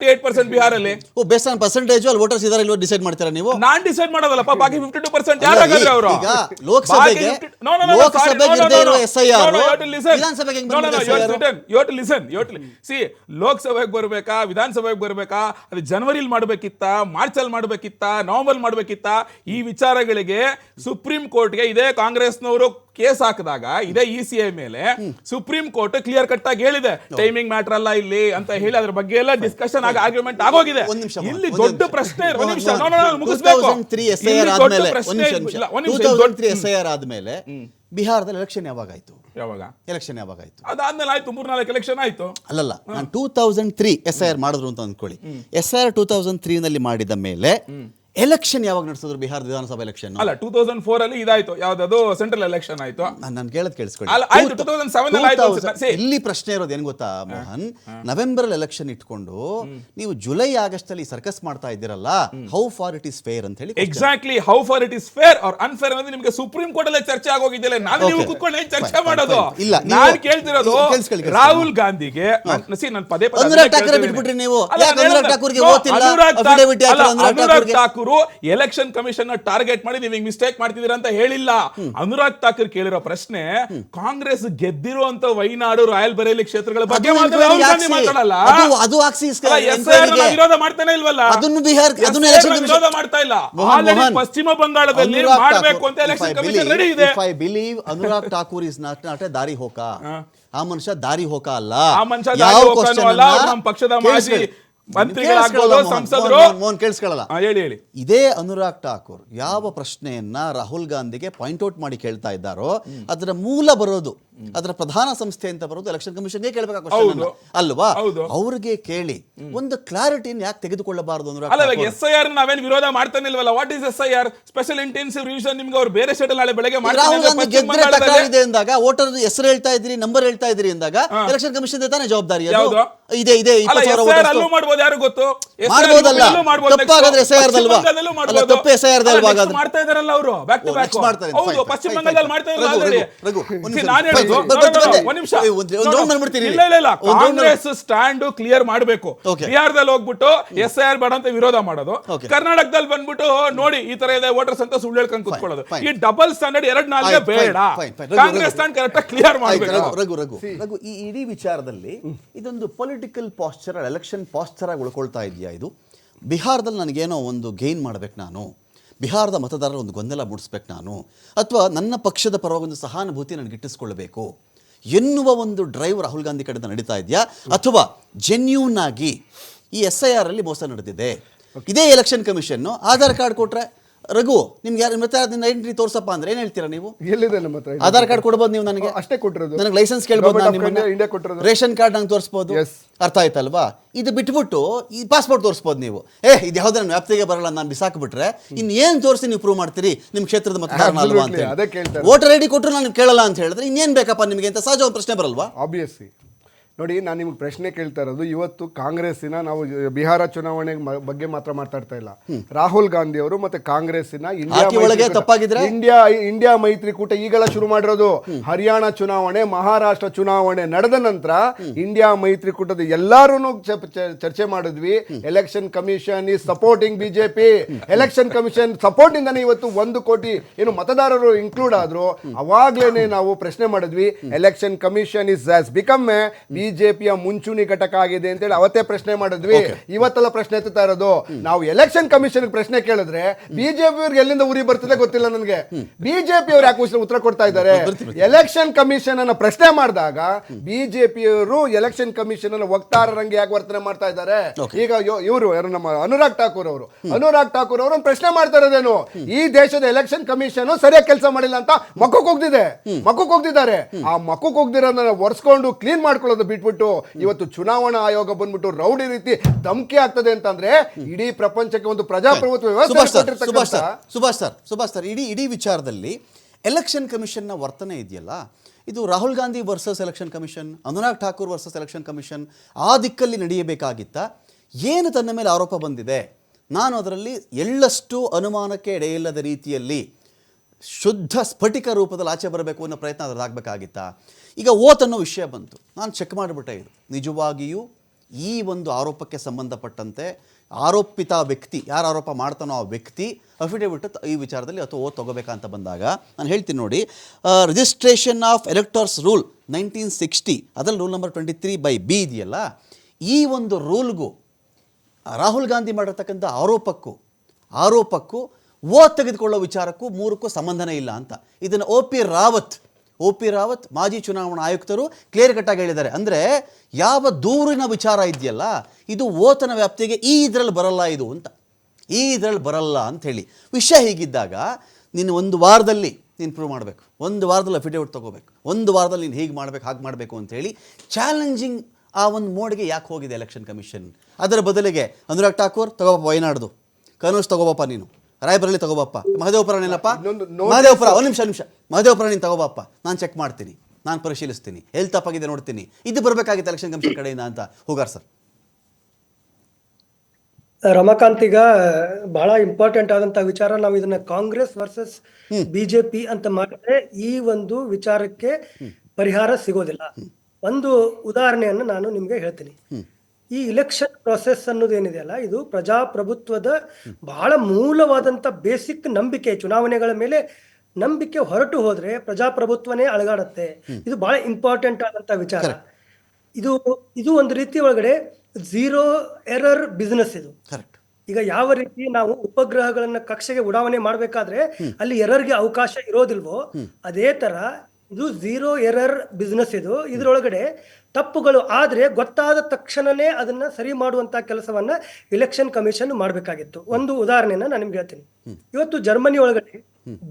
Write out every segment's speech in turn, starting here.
Eight percent ಬಿಹಾರಲ್ಲಿ. ಓ base on percentage ಅಲ್ಲಿ ವೋಟರ್ಸ್ ಇದಾರೆ ಇಲ್ವೋ ಡಿಸೈಡ್ ಮಾಡ್ತೀರಾ ನೀವು? ನಾನ್ ಡಿಸೈಡ್ ಮಾಡೋದಲ್ಲಪ್ಪ ಬಾಕಿ ಫಿಫ್ಟಿ ಟು ಪರ್ಸೆಂಟ್ ಯಾರಾಗಾದ್ರೆ ಅವರು? ಈಗ ಲೋಕಸಭೆಗೆ- ಲೋಕಸಭೆಗೆ ಇರ್ದೇ ಇರೋ SIR, ವಿಧಾನಸಭೆಗೆ ಹೆಂಗ್ ಬಂದಿದೆ SIR? ಲಿಸನ್ ಸಿ ಲೋಕಸಭೆಗೆ ಬರ್ಬೇಕಾ ವಿಧಾನಸಭೆಗೆ ಬರಬೇಕಾ ಅದು ಜನವರಿಲಿ ಮಾಡ್ಬೇಕಿತ್ತ ಮಾರ್ಚ್ ಅಲ್ಲಿ ಮಾಡ್ಬೇಕಿತ್ತ ನವೆಂಬರ್ ಮಾಡ್ಬೇಕಿತ್ತ ಈ ವಿಚಾರಗಳಿಗೆ ಸುಪ್ರೀಂ ಕೋರ್ಟ್ಗೆ ಇದೇ ಕಾಂಗ್ರೆಸ್ನವರು ಕೇಸ್ ಹಾಕಿದಾಗ ಇದೇ ಇ ಸಿ ಐ ಮೇಲೆ ಸುಪ್ರೀಂ ಕೋರ್ಟ್ ಕ್ಲಿಯರ್ ಕಟ್ ಆಗಿ ಹೇಳಿದೆ. ಟೈಮಿಂಗ್ ಮ್ಯಾಟರ್ ಅಲ್ಲ ಇಲ್ಲಿ ಅಂತ ಹೇಳಿ ಅದ್ರ ಬಗ್ಗೆ ಎಲ್ಲ ಡಿಸ್ಕಷನ್ ಆಗಿ ಆರ್ಗ್ಯುಮೆಂಟ್ ಆಗೋಗಿದೆ. ಇಲ್ಲಿ ದೊಡ್ಡ ಪ್ರಶ್ನೆ ಒಂದ್ ಮೋಹನ್, ನಿಮಿಷ. ಮೋಹನ್, ನೋ, ನೋ, ನೋ, ಮುಗಿಸ್ಬೇಕು 2003 SIR ಇಲ್ಲಿ ಆದ್ಮೇಲೆ ಪ್ರಶ್ನೆ ಒಂದ್ ನಿಮಿಷ, ಇಲ್ಲ, ಒಂದ್ ನಿಮಿಷ, 2003 ದೊಡ್ಡ- SIR ಆದ್ಮೇಲೆ ಬಿಹಾರದಲ್ಲಿ ಎಲೆಕ್ಷನ್ ಯಾವಾಗ ಆಯ್ತು ಯಾವಾಗ? ಎಲೆಕ್ಷನ್ ಯಾವಾಗ ಆಯ್ತು ಅದಾದ್ಮೇಲೆ ಆಯ್ತು ಮೂರ್ನಾಲ್ಕು ಎಲೆಕ್ಷನ್ ಆಯ್ತು. ಅಲ್ಲಲ್ಲ ನಾನು two thousand three S I R ಮಾಡಿದ್ರು ಅಂತ ಅಂದ್ಕೊಳ್ಳಿ. S I R two thousand three ನಲ್ಲಿ ಮಾಡಿದ ಮೇಲೆ ಎಲೆಕ್ಷನ್ ಯಾವಾಗ ನಡೆಸಿದ್ರು ಬಿಹಾರ್ ವಿಧಾನಸಭಾ ಎಲೆಕ್ಷನ್ ಅಲ್ಲ ಟೂ ತೌಸಂಡ್ ಫೋರ್ ಅಲ್ಲಿ ಇದಾಯ್ತು. ಯಾವ್ದು ಸೆಂಟ್ರಲ್ ಎಲೆಕ್ಷನ್ ಆಯ್ತು. ನಾನು ಕೇಳದ್ ಕೇಳಿಸ್ಕೊಳ್ಳಿ. ಅಲ್ಲ, ಆಯ್ತು, 2007 ಅಲ್ಲಿ ಆಯ್ತು ಅನ್ಸುತ್ತೆ. ಇಲ್ಲಿ ಪ್ರಶ್ನೆ ಇರೋದು ಏನ್ ಗೊತ್ತಾ ಮೋಹನ್? ನವೆಂಬರ್ ಅಲ್ಲಿ ಎಲೆಕ್ಷನ್ ಇಟ್ಕೊಂಡು ನೀವು ಜುಲೈ ಆಗಸ್ಟ್ ಅಲ್ಲಿ ಸರ್ಕಸ್ ಮಾಡ್ತಾ ಇದ್ದೀರಲ್ಲ how far it is fair ಅಂತ ಹೇಳಿ. Exactly how far it is fair or unfair ಅನ್ನೋದು ನಿಮಗೆ ಸುಪ್ರೀಂ ಕೋರ್ಟ್ ಅಲ್ಲೇ ಚರ್ಚೆ ಆಗೋಗಿದ್ದಿಲ್ಲ ನಾನು ನೀವು. ಕುತ್ಕೊಂಡು ಏನ್ ಚರ್ಚೆ ಮಾಡೋದು? ಇಲ್ಲ, ನಾನು ಕೇಳ್ತಿರೋದು. ರಾಹುಲ್ ಗಾಂಧಿಗೆ ನಾನು ಪದೇ ಪದೇ ಠಾಕೂರ್ ಬಿಟ್ಬಿಟ್ರಿ ನೀವು. Anurag ಠಾಕೂರ್ಗೆ Anurag Thakur- Thakur election commission target ಮಾಡಿ ನೀವು ಮಿಸ್ಟೇಕ್ ಮಾಡ್ತಿದ್ದೀರಾ ಅಂತ ಹೇಳಿಲ್ಲ. ಅನುರಾಗ್ ಠಾಕೂರ್ ಕೇಳಿರೋ ಪ್ರಶ್ನೆ ಕಾಂಗ್ರೆಸ್ ಗೆದ್ದಿರುವಂತ ವೈನಾಡು ರಾಯಲ್ ಬರೇಲಿ ಕ್ಷೇತ್ರಗಳ ಬಗ್ಗೆ. ಮಾತಾಡಲ್ಲ. ಅದು-. ವಿರೋಧ ಮಾಡ್ತಾನೆ ಇಲ್ವಲ್ಲ? ವಿರೋಧ ಮಾಡ್ತಾ ಇಲ್ಲ. ಪಶ್ಚಿಮ ಬಂಗಾಳದಲ್ಲಿ ಮಾಡಬೇಕು ಅಂತ ಎಲೆಕ್ಷನ್ ಕಮಿಷನ್ ರೆಡಿ ಇದೆ. I believe Anurag Thakur is not not a ದಾರಿ ಹೋಕ ಆ ಮನುಷ್ಯ ದಾರಿ ಹೋಕ ಅಲ್ಲ. ಆ ಮನುಷ್ಯ ದಾರಿ ಹೋಕನೂ ಅಲ್ಲ, ನಮ್ಮ ಪಕ್ಷದ ಮಾಜಿ. ಮಂತ್ರಿಗಳಾಗ್ಬೋದು, ಸಂಸದರು. ಮೋಹನ್, ಮೋಹನ್ ಕೇಳಿಸ್ಕೊಳ್ಳಲ್ಲ. ಹೇಳಿ ಹೇಳಿ. ಇದೇ ಅನುರಾಗ್ ಠಾಕೂರ್ ಯಾವ ಪ್ರಶ್ನೆಯನ್ನ ರಾಹುಲ್ ಗಾಂಧಿಗೆ ಪಾಯಿಂಟ್ ಔಟ್ ಮಾಡಿ ಕೇಳ್ತಾ ಇದ್ದಾರೋ ಅದರ ಮೂಲ ಬರೋದು ಅದರ ಪ್ರಧಾನ ಸಂಸ್ಥೆ ಅಂತ ಬರೋದು ಎಲೆಕ್ಷನ್ ಕಮಿಷನ್ಗೆ ಕೇಳಬೇಕಾಗ. ಅಲ್ವಾ. ಅವ್ರಿಗೆ ಕೇಳಿ ಒಂದು ಕ್ಲಾರಿಟಿನ ಯಾಕೆ ತೆಗೆದುಕೊಳ್ಳಬಾರದು ಅನುರಾಗ್ ಅಲ್ಲ ಎಸ್ ಐ ಆರ್ ನಾವೇನ್ ವಿರೋಧ ಮಾಡ್ತಾನೆ ಇಲ್ವಲ್ಲ? What is S I R special intensive revision ನಿಮ್ಗೆ ಅವ್ರು ಬೇರೆ ಸ್ಟೇಟ್ ನಾಳೆ ಬೆಳಗ್ಗೆ ರಾಹುಲ್ ಗಾಂಧಿ ಗೆದ್ರೆ ತಕರಾರಿದೆ ಅಂದಾಗ ವೋಟರ್ ಹೆಸರು ಹೇಳ್ತಾ ಇದ್ರಿ ನಂಬರ್ ಹೇಳ್ತಾ ಇದ್ರಿ ಅಂದಾಗ ಎಲೆಕ್ಷನ್ ಕಮಿಷನ್ ತಾನೇ ಜವಾಬ್ದಾರಿ? ಇದೆ ಇದೆ ಅಲ್ಲ ಇಪ್ಪತ್ತು ಸಾವಿರ ಎಸ್ ಐ ಆರ್ ಮಾಡ್ಬೋದು ಯಾರು ಗೊತ್ತು? ಮಾಡ್ತಾ ಇದಾರಲ್ಲ ಅವರು. ಬ್ಯಾಕ್ ಟು ಬ್ಯಾಕ್ ಹೌದು ಪಶ್ಚಿಮ ಬಂಗಾಳದಲ್ಲಿ ಮಾಡ್ತಾ round ಕಾಂಗ್ರೆಸ್ ಸ್ಟ್ಯಾಂಡ್ ಕ್ಲಿಯರ್ ಮಾಡಬೇಕು. ಬಿಹಾರದಲ್ಲಿ ಹೋಗ್ಬಿಟ್ಟು ಎಸ್ ಐ ಆರ್ ಬೇಡ ಅಂತ ವಿರೋಧ ಮಾಡೋದು. ಕರ್ನಾಟಕದಲ್ಲಿ ಬಂದ್ಬಿಟ್ಟು ನೋಡಿ ಈ ತರ ಇದೆ ವೋಟರ್ಸ್ ಅಂತ ಸುಳ್ಳು ಹೇಳ್ಕೊಂಡು ಕುತ್ಕೊಳ್ಳೋದು. ಈ ಡಬಲ್ ಸ್ಟ್ಯಾಂಡರ್ಡ್ ಎರಡ್ ನಾಲ್ಗೆ ಬೇಡ. ಕಾಂಗ್ರೆಸ್. ಸ್ಟ್ಯಾಂಡ್ ಕರೆಕ್ಟ್ ಕ್ಲಿಯರ್ ಮಾಡಬೇಕು. ರಘು, ರಘು. ರಘು ರಘು ಈ ಇಡೀ ವಿಚಾರದಲ್ಲಿ ಇದೊಂದು ಪೊಲಿಟಿಕಲ್ ಪಾಸ್ಚರ್ ಎಲೆಕ್ಷನ್ ಪಾಸ್ಚರ್ ಆಗಿ ಉಳ್ಕೊಳ್ತಾ ಇದೆಯಾ ಇದು? ಬಿಹಾರದಲ್ಲಿ ನನಗೇನೋ ಒಂದು ಗೇನ್ ಮಾಡಬೇಕು ನಾನು. ಬಿಹಾರದ ಮತದಾರರ ಒಂದು ಗೊಂದಲ ಮೂಡಿಸ್ಬೇಕು ನಾನು. ಅಥವಾ ನನ್ನ ಪಕ್ಷದ ಪರವಾಗಿ ಒಂದು ಸಹಾನುಭೂತಿ ನನಗೆ ಇಟ್ಟಿಸ್ಕೊಳ್ಬೇಕು ಎನ್ನುವ ಒಂದು ಡ್ರೈವ್ ರಾಹುಲ್ ಗಾಂಧಿ ಕಡೆಯಿಂದ ನಡೀತಾ ಇದೆಯಾ? ಅಥವಾ ಜೆನ್ಯೂನ್ ಆಗಿ ಈ ಎಸ್ ಐ ಆರ್ ಅಲ್ಲಿ ಮೋಸ ನಡೆದಿದೆ. ಇದೇ ಎಲೆಕ್ಷನ್ ಕಮಿಷನ್ ಆಧಾರ್ ಕಾರ್ಡ್ ಕೊಟ್ರೆ ರಘು ನಿಮ್ಗೆ ಯಾರು ಮತ್ತೆ ಅದನ್ನ ಐಡೆಂಟಿಟಿ ತೋರ್ಸಪ್ಪ ಅಂದ್ರೆ ಏನ್ ಹೇಳ್ತೀರಾ ನೀವು? ಎಲ್ಲಿದೆ ನಮ್ಮ ಹತ್ರ ಆಧಾರ್ ಕಾರ್ಡ್ ಕೊಡ್ಬೋದು ನೀವು ನನಗೆ. ಅಷ್ಟೇ ಕೊಟ್ಟಿರೋದು. ನನಗೆ ಲೈಸೆನ್ಸ್ ಕೇಳ್ಬೋದು ನಾನು ನಿಮ್ಮನ್ನ? India- India ಕೊಟ್ಟಿರೋದು. ರೇಷನ್ ಕಾರ್ಡ್ ನಂಗೆ ತೋರಿಸ್ಬೋದು. ಅರ್ಥ ಆಯ್ತಲ್ವಾ? ಇದು ಬಿಟ್ಬಿಟ್ಟು ಈ ಪಾಸ್ಪೋರ್ಟ್ ತೋರಿಸ್ಬೋದು ನೀವು. ಏ ಇದು ಯಾವುದೇ ನನ್ನ ವ್ಯಾಪ್ತಿಗೆ ಬರಲ್ಲ ನಾನು ಬಿಸಾಕ್ಬಿಟ್ರೆ ಇನ್ನು ಏನು ತೋರಿಸಿ ನೀವು ಪ್ರೂವ್ ಮಾಡ್ತೀರಿ? ನಿಮ್ಮ ಕ್ಷೇತ್ರದ ಮತದಾರನ ಅಲ್ವಾ ಅಂತ ವೋಟರ್ ಐ ಡಿ ಕೊಟ್ಟರು ನಾನು ಕೇಳಲ್ಲ ಅಂತ ಹೇಳಿದ್ರೆ ಇನ್ನೇನು ಬೇಕಪ್ಪ ನಿಮಗೆ ಅಂತ ಸಹಜ ಒಂದು ಪ್ರಶ್ನೆ ಬರಲ್ವಾ? ಆಬ್ವಿಯಸ್ಲಿ ನೋಡಿ ನಾನು ನಿಮ್ಗೆ ಪ್ರಶ್ನೆ ಕೇಳ್ತಾ ಇರೋದು ಇವತ್ತು ಕಾಂಗ್ರೆಸ್ಸಿನ ನಾವು ಬಿಹಾರ ಚುನಾವಣೆ ಬಗ್ಗೆ ಮಾತ್ರ ಮಾತಾಡ್ತಾ ಇಲ್ಲ. ರಾಹುಲ್ ಗಾಂಧಿ ಅವರು ಮತ್ತೆ ಕಾಂಗ್ರೆಸ್ಸಿನ ಇಂಡಿಯಾ? ಇಂಡಿಯಾ ಇಂಡಿಯಾ ಮೈತ್ರಿಕೂಟ ಈಗಲ ಶುರು ಮಾಡಿರೋದು. ಹರಿಯಾಣ ಚುನಾವಣೆ ಮಹಾರಾಷ್ಟ್ರ ಚುನಾವಣೆ ನಡೆದ ನಂತರ ಇಂಡಿಯಾ ಮೈತ್ರಿಕೂಟದ ಎಲ್ಲಾರು ಚರ್ಚೆ ಮಾಡಿದ್ವಿ. Election commission is supporting BJP election commission support ಇಂದಾನೆ ಇವತ್ತು ಒಂದು ಕೋಟಿ ಏನು ಮತದಾರರು ಇನ್ಕ್ಲೂಡ್ ಆದ್ರು. ಅವಾಗ್ಲೇನೆ ನಾವು ಪ್ರಶ್ನೆ ಮಾಡಿದ್ವಿ. Election commission is become a ಬಿಜೆಪಿಯ ಮುಂಚೂಣಿ ಘಟಕ ಆಗಿದೆ ಅಂತೇಳಿ ಅವತ್ತೇ ಪ್ರಶ್ನೆ ಮಾಡಿದ್ವಿ. ಇವತ್ತೆಲ್ಲ ಪ್ರಶ್ನೆ ಎತ್ತುತ್ತಾ ಇರೋದು? ನಾವು ಎಲೆಕ್ಷನ್ ಕಮಿಷನ್ ಪ್ರಶ್ನೆ ಕೇಳಿದ್ರೆ ಬಿಜೆಪಿ ಅವ್ರಿಗೆ ಎಲ್ಲಿಂದ ಉರಿ ಬರ್ತದೆ ಗೊತ್ತಿಲ್ಲ ನನಗೆ. ಬಿಜೆಪಿ ಅವ್ರು ಯಾಕೆ ಉತ್ತರ- ಕೊಡ್ತಾ ಇದ್ದಾರೆ? ಎಲೆಕ್ಷನ್ ಕಮಿಷನ್ ಅನ್ನ ಪ್ರಶ್ನೆ ಮಾಡಿದಾಗ ಬಿಜೆಪಿಯವರು ಎಲೆಕ್ಷನ್ ಕಮಿಷನ್ ಅನ್ನ ವಕ್ತಾರರಂಗೆ ಯಾಕೆ ವರ್ತನೆ ಮಾಡ್ತಾ ಇದ್ದಾರೆ? ಈಗ ಇವರು ನಮ್ಮ ಅನುರಾಗ್ ಠಾಕೂರ್ ಅವರು. ಅನುರಾಗ್ ಠಾಕೂರ್ ಅವರು ಪ್ರಶ್ನೆ ಮಾಡ್ತಾ ಇರೋದೇನು? ಈ ದೇಶದ ಎಲೆಕ್ಷನ್ ಕಮಿಷನ್ ಸರಿಯಾಗಿ ಕೆಲಸ ಮಾಡಿಲ್ಲ ಅಂತ ಮಕ್ಕಕ್ಕೆ ಹೋಗ್ತಿದೆ ಮಕ್ಕಕ್ಕೆ ಹೋಗ್ದಿದ್ದಾರೆ. ಆ ಮಕ್ಕಕ್ಕೆ ಹೋಗ್ದಿರೋದನ್ನ ಒರೆಸ್ಕೊಂಡು ಕ್ಲೀನ್ ಮಾಡ್ಕೊಳ್ಳೋದು ಬಿಟ್ಬಿಟ್ಟು ಇವತ್ತು ಚುನಾವಣಾ ಆಯೋಗ ಬಂದ್ಬಿಟ್ಟು ರೌಡಿ ರೀತಿ ಧಮಕಿ ಆಗ್ತದೆ ಅಂತಂದ್ರೆ ಇಡೀ ಪ್ರಪಂಚಕ್ಕೆ ಒಂದು ಪ್ರಜಾಪ್ರಭುತ್ವ ವ್ಯವಸ್ಥೆ Subhash sir Subhash sir Subhash sir Subhash sir ಇಡೀ ಇಡೀ ವಿಚಾರದಲ್ಲಿ ಎಲೆಕ್ಷನ್ ಕಮಿಷನ್ನ ವರ್ತನೆ ಇದೆಯಲ್ಲ? ಇದು Rahul Gandhi versus election commission Anurag Thakur versus election commission ಆ ದಿಕ್ಕಲ್ಲಿ ನಡೆಯಬೇಕಾಗಿತ್ತ? ಏನು ತನ್ನ ಮೇಲೆ ಆರೋಪ ಬಂದಿದೆ? ನಾನು ಅದರಲ್ಲಿ ಎಳ್ಳಷ್ಟು ಅನುಮಾನಕ್ಕೆ ಎಡೆಯಿಲ್ಲದ ರೀತಿಯಲ್ಲಿ ಶುದ್ಧ ಸ್ಫಟಿಕ ರೂಪದಲ್ಲಿ ಆಚೆ ಬರಬೇಕು ಅನ್ನೋ ಪ್ರಯತ್ನ ಅದ್ರಲ್ಲಿ ಈಗ ಓತ್ ಅನ್ನೋ ವಿಷಯ ಬಂತು. ನಾನು ಚೆಕ್ ಮಾಡಿಬಿಟ್ಟೆ ಇದು. ನಿಜವಾಗಿಯೂ ಈ ಒಂದು ಆರೋಪಕ್ಕೆ ಸಂಬಂಧಪಟ್ಟಂತೆ ಆರೋಪಿತ ವ್ಯಕ್ತಿ, ಯಾರು ಆರೋಪ ಮಾಡ್ತಾನೋ ಆ ವ್ಯಕ್ತಿ ಅಫಿಡೇವಿಟ್ ಈ ವಿಚಾರದಲ್ಲಿ ಅಥವಾ ಓದ್ ತಗೋಬೇಕಾ ಅಂತ ಬಂದಾಗ ನಾನು ಹೇಳ್ತೀನಿ ನೋಡಿ registration of electors rule nineteen sixty ಅದರಲ್ಲಿ rule number twenty three by B ಇದೆಯಲ್ಲ? ಈ ಒಂದು ರೂಲ್ಗೂ ರಾಹುಲ್ ಗಾಂಧಿ ಮಾಡಿರ್ತಕ್ಕಂಥ ಆರೋಪಕ್ಕೂ ಆರೋಪಕ್ಕೂ ಓದ್ ತೆಗೆದುಕೊಳ್ಳೋ ವಿಚಾರಕ್ಕೂ ಮೂರಕ್ಕೂ ಸಂಬಂಧನೇ ಇಲ್ಲ ಅಂತ. ಇದನ್ನು O P Rawat O P Rawat ಮಾಜಿ ಚುನಾವಣಾ ಆಯುಕ್ತರು ಕ್ಲಿಯರ್ ಕಟ್ಟಾಗಿ ಹೇಳಿದ್ದಾರೆ. ಅಂದರೆ ಯಾವ ದೂರಿನ ವಿಚಾರ ಇದೆಯಲ್ಲ, ಇದು ಓತನ ವ್ಯಾಪ್ತಿಗೆ ಈ ಇದರಲ್ಲಿ ಬರಲ್ಲ ಇದು ಅಂತ. ಈ ಇದರಲ್ಲಿ ಬರಲ್ಲ ಹೇಳಿ. ವಿಷಯ ಹೀಗಿದ್ದಾಗ ನೀನು ಒಂದು ವಾರದಲ್ಲಿ ನೀನು ಪ್ರೂವ್ ಮಾಡಬೇಕು. ಒಂದು ವಾರದಲ್ಲಿ ಅಫಿಡೇವಿಟ್ ತೊಗೋಬೇಕು. ಒಂದು ವಾರದಲ್ಲಿ ನೀನು ಹೀಗೆ ಮಾಡಬೇಕು, ಹಾಗೆ ಮಾಡಬೇಕು ಅಂತೇಳಿ ಚಾಲೆಂಜಿಂಗ್ ಆ ಒಂದು ಮೋಡ್ಗೆ ಯಾಕೆ ಹೋಗಿದೆ ಎಲೆಕ್ಷನ್ ಕಮಿಷನ್ ಅದರ ಬದಲಿಗೆ ಅನುರಾಗ್ ಠಾಕೂರ್ ತಗೋಬಪ್ಪ ವಯನಾಡ್ದು ಕನೂಸ್ ತಗೋಬಪ್ಪ ನೀನು. ರಾಯಬರಲ್ಲಿ ತಗೋಬಪ್ಪ ಮಹದೇವಪುರ ಏನಪ್ಪ? ಮಹದೇವಪುರ ಒಂದು ನಿಮಿಷ ನಿಮಿಷ. ಮಹದೇವಪುರ ನೀನು ತಗೋಬಪ್ಪ ನಾನು ಚೆಕ್ ಮಾಡ್ತೀನಿ. ನಾನು ಪರಿಶೀಲಿಸ್ತೀನಿ. ಎಲ್ಲಿ ತಪ್ಪಾಗಿದೆ ನೋಡ್ತೀನಿ. ಇದು ಬರಬೇಕಾಗಿತ್ತು ಎಲೆಕ್ಷನ್ ಕಮಿಷನ್ ಕಡೆಯಿಂದ ಅಂತ. ಹೋಗಾರ್ ಸರ್. ರಮಾಕಾಂತ್ ಈಗ ಬಹಳ ಇಂಪಾರ್ಟೆಂಟ್ ಆದಂತ ವಿಚಾರ. ನಾವು ಇದನ್ನ ಕಾಂಗ್ರೆಸ್ ವರ್ಸಸ್ ಬಿಜೆಪಿ ಅಂತ ಮಾಡಿದ್ರೆ ಈ ಒಂದು ವಿಚಾರಕ್ಕೆ ಪರಿಹಾರ ಸಿಗೋದಿಲ್ಲ. ಒಂದು ಉದಾಹರಣೆಯನ್ನು ನಾನು ನಿಮ್ಗೆ ಹೇಳ್ತೀನಿ. ಈ ಇಲೆಕ್ಷನ್ ಪ್ರೊಸೆಸ್ ಅನ್ನೋದೇನಿದೆಯಲ್ಲ ಇದು ಪ್ರಜಾಪ್ರಭುತ್ವದ ಬಹಳ ಮೂಲವಾದಂತ ಬೇಸಿಕ್ ನಂಬಿಕೆ ಚುನಾವಣೆಗಳ ಮೇಲೆ ನಂಬಿಕೆ ಹೊರಟು ಹೋದ್ರೆ ಪ್ರಜಾಪ್ರಭುತ್ವನೇ ಅಳಗಾಡತ್ತೆ. ಇದು ಬಹಳ ಇಂಪಾರ್ಟೆಂಟ್ ಆದಂತ ವಿಚಾರ. ಇದು ಇದು ಒಂದು ರೀತಿ ಒಳಗಡೆ ಝೀರೋ ಎರರ್ ಬಿಸ್ನೆಸ್ ಇದು. ಈಗ ಯಾವ ರೀತಿ ನಾವು ಉಪಗ್ರಹಗಳನ್ನ ಕಕ್ಷೆಗೆ ಉಡಾವಣೆ ಮಾಡಬೇಕಾದ್ರೆ ಅಲ್ಲಿ ಎರರ್ಗೆ ಅವಕಾಶ ಇರೋದಿಲ್ವೋ ಅದೇ ತರ ಇದು ಝೀರೋ ಎರರ್ ಬಿಸ್ನೆಸ್ ಇದು. ಇದರೊಳಗಡೆ ತಪ್ಪುಗಳು ಆದ್ರೆ ಗೊತ್ತಾದ ತಕ್ಷಣವೇ ಅದನ್ನ ಸರಿ ಮಾಡುವಂಥ ಕೆಲಸವನ್ನ ಎಲೆಕ್ಷನ್ ಕಮಿಷನ್ ಮಾಡಬೇಕಾಗಿತ್ತು. ಒಂದು ಉದಾಹರಣೆನ ನಾನು ನಿಮ್ಗೆ ಹೇಳ್ತೀನಿ. ಇವತ್ತು ಜರ್ಮನಿ ಒಳಗಡೆ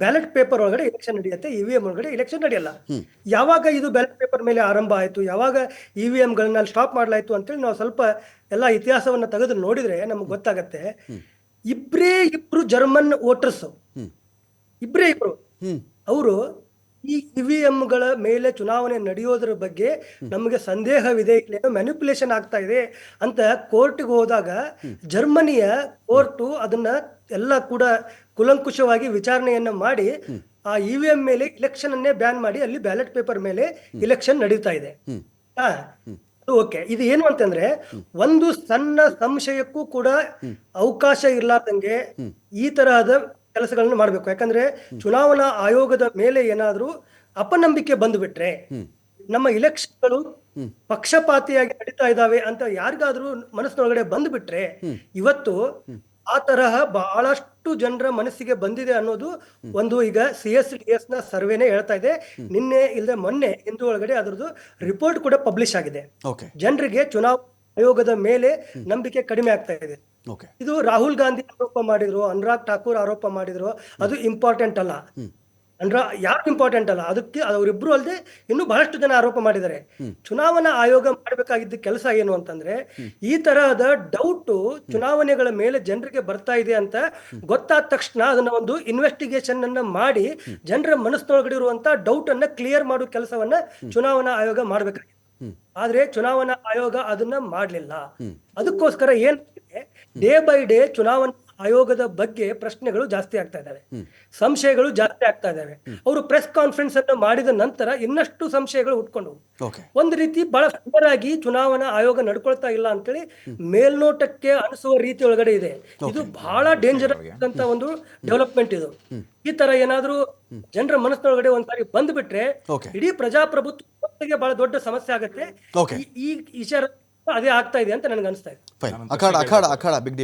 ಬ್ಯಾಲೆಟ್ ಪೇಪರ್ ಒಳಗಡೆ ಎಲೆಕ್ಷನ್ ನಡೆಯುತ್ತೆ. ಇವಿಎಂ ಒಳಗಡೆ ಎಲೆಕ್ಷನ್ ನಡೆಯಲ್ಲ. ಯಾವಾಗ ಇದು ಬ್ಯಾಲೆಟ್ ಪೇಪರ್ ಮೇಲೆ ಆರಂಭ ಆಯಿತು ಯಾವಾಗ ಇ ವಿ ಎಂಗಳನ್ನ ಸ್ಟಾಪ್ ಮಾಡಲಾಯಿತು ಅಂತೇಳಿ ನಾವು ಸ್ವಲ್ಪ ಎಲ್ಲ ಇತಿಹಾಸವನ್ನ ತೆಗೆದು ನೋಡಿದ್ರೆ ನಮ್ಗೆ ಗೊತ್ತಾಗತ್ತೆ. ಇಬ್ರೇ ಇಬ್ರು ಜರ್ಮನ್ ವೋಟರ್ಸ್ ಇಬ್ರೇ ಇಬ್ರು. ಅವರು ಈ ಇವಿಎಂಗಳ ಮೇಲೆ ಚುನಾವಣೆ ನಡೆಯೋದ್ರ ಬಗ್ಗೆ ನಮಗೆ ಸಂದೇಹವಿದೆ ಇಲ್ಲೇನೋ ಮ್ಯಾನಿಪುಲೇಷನ್ ಆಗ್ತಾ ಇದೆ ಅಂತ ಕೋರ್ಟ್ಗೆ ಹೋದಾಗ ಜರ್ಮನಿಯ ಕೋರ್ಟು ಅದನ್ನ ಎಲ್ಲ ಕೂಡ ಕುಲಂಕುಷವಾಗಿ ವಿಚಾರಣೆಯನ್ನ ಮಾಡಿ ಆ ಇವಿಎಂ ಮೇಲೆ ಇಲೆಕ್ಷನ್ ಅನ್ನೇ ಬ್ಯಾನ್ ಮಾಡಿ ಅಲ್ಲಿ ಬ್ಯಾಲೆಟ್ ಪೇಪರ್ ಮೇಲೆ ಇಲೆಕ್ಷನ್ ನಡೀತಾ ಇದೆ. ಹಾ ಓಕೆ. ಇದು ಏನು ಅಂತಂದ್ರೆ ಒಂದು ಸಣ್ಣ ಸಂಶಯಕ್ಕೂ ಕೂಡ ಅವಕಾಶ ಇರ್ಲಾರ್ದಂಗೆ ಈ ತರಹದ ಕೆಲಸಗಳನ್ನು ಮಾಡಬೇಕು. ಯಾಕಂದ್ರೆ ಚುನಾವಣಾ ಆಯೋಗದ ಮೇಲೆ ಏನಾದರೂ ಅಪನಂಬಿಕೆ ಬಂದುಬಿಟ್ರೆ ನಮ್ಮ ಇಲೆಕ್ಷನ್ಗಳು ಪಕ್ಷಪಾತಿಯಾಗಿ ನಡೀತಾ ಇದ್ದಾವೆ ಅಂತ ಯಾರಿಗಾದ್ರೂ ಮನಸ್ಸಿನೊಳಗಡೆ ಬಂದ್ಬಿಟ್ರೆ ಇವತ್ತು ಆ ತರಹ ಬಹಳಷ್ಟು ಜನರ ಮನಸ್ಸಿಗೆ ಬಂದಿದೆ ಅನ್ನೋದು ಒಂದು ಈಗ ಸಿ ಎಸ್ ಡಿ ಎಸ್ನ ಸರ್ವೆನೇ ಹೇಳ್ತಾ ಇದೆ. ನಿನ್ನೆ ಇಲ್ಲದೆ ಮೊನ್ನೆ ಇಂದು ಒಳಗಡೆ ಅದರದ್ದು ರಿಪೋರ್ಟ್ ಕೂಡ ಪಬ್ಲಿಷ್ ಆಗಿದೆ. ಜನರಿಗೆ ಚುನಾವಣಾ ಆಯೋಗದ ಮೇಲೆ ನಂಬಿಕೆ ಕಡಿಮೆ ಆಗ್ತಾ ಇದೆ. ಇದು ರಾಹುಲ್ ಗಾಂಧಿ ಆರೋಪ ಮಾಡಿದ್ರು ಅನುರಾಗ್ ಠಾಕೂರ್ ಆರೋಪ ಮಾಡಿದ್ರು ಅದು ಇಂಪಾರ್ಟೆಂಟ್ ಅಲ್ಲ. ಅಂದ್ರ ಯಾರು ಇಂಪಾರ್ಟೆಂಟ್ ಅಲ್ಲ? ಅದಕ್ಕೆ ಅವರಿಬ್ರು ಅಲ್ಲದೆ ಇನ್ನೂ ಬಹಳಷ್ಟು ಜನ ಆರೋಪ ಮಾಡಿದ್ದಾರೆ. ಚುನಾವಣಾ ಆಯೋಗ ಮಾಡಬೇಕಾಗಿದ್ದ ಕೆಲಸ ಏನು ಅಂತಂದ್ರೆ ಈ ತರಹದ ಡೌಟ್ ಚುನಾವಣೆಗಳ ಮೇಲೆ ಜನರಿಗೆ ಬರ್ತಾ ಇದೆ ಅಂತ ಗೊತ್ತಾದ ತಕ್ಷಣ ಅದನ್ನ ಒಂದು ಇನ್ವೆಸ್ಟಿಗೇಷನ್ ಅನ್ನ ಮಾಡಿ ಜನರ ಮನಸ್ಸಿನೊಳಗಡೆ ಇರುವಂತ ಡೌಟ್ ಅನ್ನ ಕ್ಲಿಯರ್ ಮಾಡೋ ಕೆಲಸವನ್ನ ಚುನಾವಣಾ ಆಯೋಗ ಮಾಡಬೇಕಾಗಿತ್ತು. ಆದ್ರೆ ಚುನಾವಣಾ ಆಯೋಗ ಅದನ್ನ ಮಾಡ್ಲಿಲ್ಲ. ಅದಕ್ಕೋಸ್ಕರ ಏನ್ ಡೇ ಬೈ ಡೇ ಚುನಾವಣಾ ಆಯೋಗದ ಬಗ್ಗೆ ಪ್ರಶ್ನೆಗಳು ಜಾಸ್ತಿ ಆಗ್ತಾ ಇದ್ದಾವೆ. ಸಂಶಯಗಳು ಜಾಸ್ತಿ ಆಗ್ತಾ ಇದಾವೆ ಅವರು ಪ್ರೆಸ್ ಕಾನ್ಫರೆನ್ಸ್ ಅನ್ನು ಮಾಡಿದ ನಂತರ ಇನ್ನಷ್ಟು ಸಂಶಯಗಳು ಉಟ್ಕೊಂಡು ಓಕೆ ಒಂದು ರೀತಿ ಬಹಳ ಸುಂದರಾಗಿ ಆಗಿ ಚುನಾವಣಾ ಆಯೋಗ ನಡ್ಕೊಳ್ತಾ ಇಲ್ಲ ಅಂತೇಳಿ ಮೇಲ್ನೋಟಕ್ಕೆ ಅನಿಸುವ ರೀತಿ ಒಳಗಡೆ ಇದೆ. ಇದು ಬಹಳ ಡೇಂಜರ್ ಅಂತ ಒಂದು ಡೆವಲಪ್ಮೆಂಟ್ ಇದು. ಈ ತರ ಏನಾದ್ರೂ ಜನರ ಮನಸ್ಸಿನೊಳಗಡೆ ಒಂದ್ಸಾರಿ ಬಂದ್ಬಿಟ್ರೆ. ಇಡೀ ಪ್ರಜಾಪ್ರಭುತ್ವಕ್ಕೆ ಬಹಳ ದೊಡ್ಡ ಸಮಸ್ಯೆ ಆಗುತ್ತೆ. ಈ ವಿಚಾರ ಅದೇ ಆಗ್ತಾ ಇದೆ ಅಂತ ನನಗೆ ಅನಿಸ್ತಾ ಇದೆ ಅಖಾಡ ಅಖಾಡ ಅಖಾಡ ಬಿಗ್